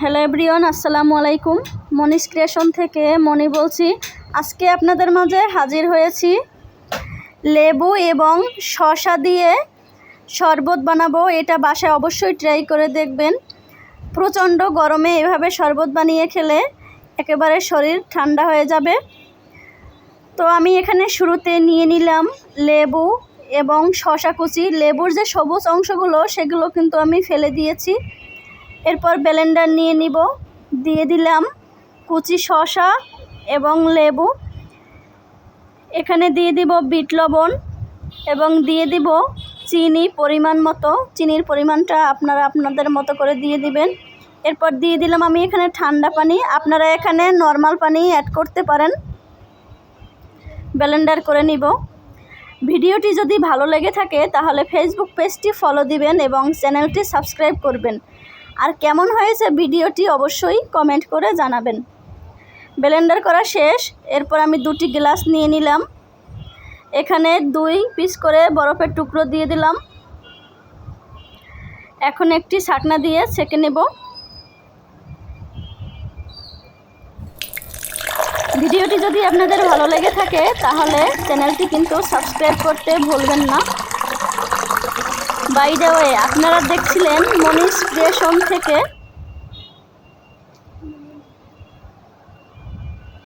Hello everyone, আসসালামু আলাইকুম। Moni's creation থেকে মনি বলছি। আজকে আপনাদের মাঝে হাজির হয়েছি। লেবু এবং শশা দিয়ে শরবত বানাবো, এটা বাসায় অবশ্যই ট্রাই করে দেখবেন। প্রচণ্ড গরমে এভাবে শরবত বানিয়ে খেলে একেবারে শরীর ঠান্ডা হয়ে যাবে। তো আমি এখানে শুরুতে নিয়ে নিলাম লেবু এবং শশা কুচি। লেবুর যে সবুজ অংশগুলো, সেগুলো কিন্তু আমি ফেলে দিয়েছি। এরপর ব্লেন্ডার নিয়ে নিব। দিয়ে দিলাম কুচি শসা এবং লেবু। এখানে দিয়ে দিব বিট লবণ এবং দিয়ে দিব চিনি পরিমাণ মতো। চিনির পরিমাণটা আপনারা আপনাদের মতো করে দিয়ে দিবেন। এরপর দিয়ে দিলাম আমি এখানে ঠান্ডা পানি। আপনারা এখানে নর্মাল পানি অ্যাড করতে পারেন। ব্লেন্ডার করে নিব। ভিডিওটি যদি ভালো লেগে থাকে তাহলে ফেসবুক পেজটি ফলো দিবেন এবং চ্যানেলটি সাবস্ক্রাইব করবেন। আর কেমন হয়েছে ভিডিওটি অবশ্যই কমেন্ট করে জানাবেন। ব্লেন্ডার করা শেষ, এরপর আমি দুটি গ্লাস নিয়ে নিলাম। এখানে দুই পিস করে বরফের টুকরো দিয়ে দিলাম। এখন একটি ছাকনা দিয়ে ছেঁকে নেব। ভিডিওটি যদি আপনাদের ভালো লেগে থাকে, তাহলে চ্যানেলটি কিন্তু সাবস্ক্রাইব করতে ভুলবেন না। বাই দ্য আপনারা দেখছিলেন মনীষ ক্রিয়েশন থেকে